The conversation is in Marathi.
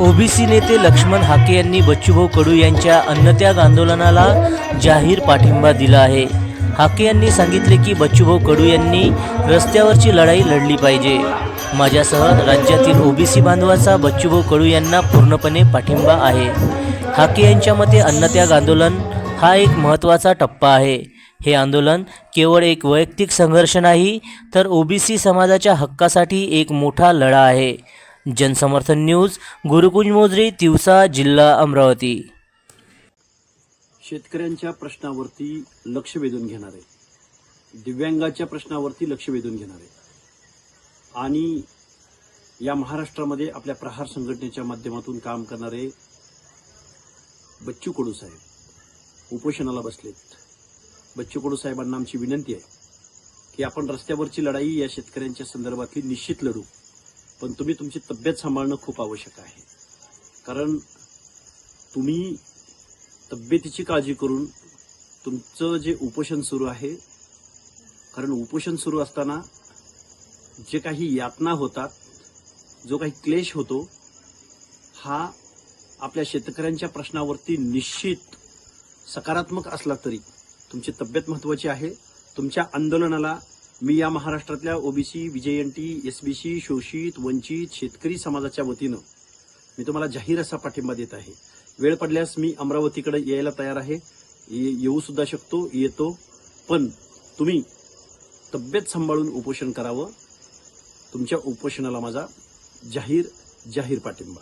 ओबीसी नेते लक्ष्मण हाके यांनी बच्चूभाऊ कडू यांच्या अन्नत्याग आंदोलनाला जाहीर पाठिंबा दिला आहे. हाके यांनी सांगितले की बच्चूभाऊ कडू यांनी रस्त्यावरची लढाई लढली पाहिजे. माझ्यासह राज्यातील ओबीसी बांधवाचा बच्चूभाऊ कडू यांना पूर्णपणे पाठिंबा आहे. हाके यांच्या मते अन्नत्याग आंदोलन हा एक महत्त्वाचा टप्पा आहे. हे आंदोलन केवळ एक वैयक्तिक संघर्ष नाही तर ओबीसी समाजाच्या हक्कासाठी एक मोठा लढा आहे. जनसमर्थन न्यूज गुरुकुंज मोजरे तिवसा जिल्हा अमरावती. शेतकऱ्यांच्या प्रश्नावरती लक्ष वेधून घेणारे दिव्यांगाच्या प्रश्नावरती लक्ष वेधून घेणारे आणि या महाराष्ट्रामध्ये आपल्या प्रहार संघटनेच्या माध्यमातून काम करणारे बच्चू कडू साहेब उपोषणाला बसलेत. बच्चू कडू साहेबांना आमची विनंती आहे की आपण रस्त्यावरची लढाई या शेतकऱ्यांच्या संदर्भातली निश्चित लढू पण तुम्ही तुमची तब्येत सांभाळणं खूप आवश्यक आहे. कारण तुम्ही तब्येतीची काळजी करून तुमचं जे उपोषण सुरू आहे कारण उपोषण सुरू असताना जे काही यातना होतात जो काही क्लेश होतो हा आपल्या शेतकऱ्यांच्या प्रश्नावरती निश्चित सकारात्मक असला तरी तुमची तब्येत महत्वाची आहे तुमच्या आंदोलनाला मी या महाराष्ट्रातल्या ओबीसी विजयंटी एसबीसी शोषित वंचित शेतकरी समाजाच्या वतीनं मी तुम्हाला जाहीर असा पाठिंबा देत आहे. वेळ पडल्यास मी अमरावतीकडे यायला तयार आहे. ये- येऊ सुद्धा शकतो येतो. पण तुम्ही तब्येत सांभाळून उपोषण करावं. तुमच्या उपोषणाला माझा जाहीर जाहीर पाठिंबा.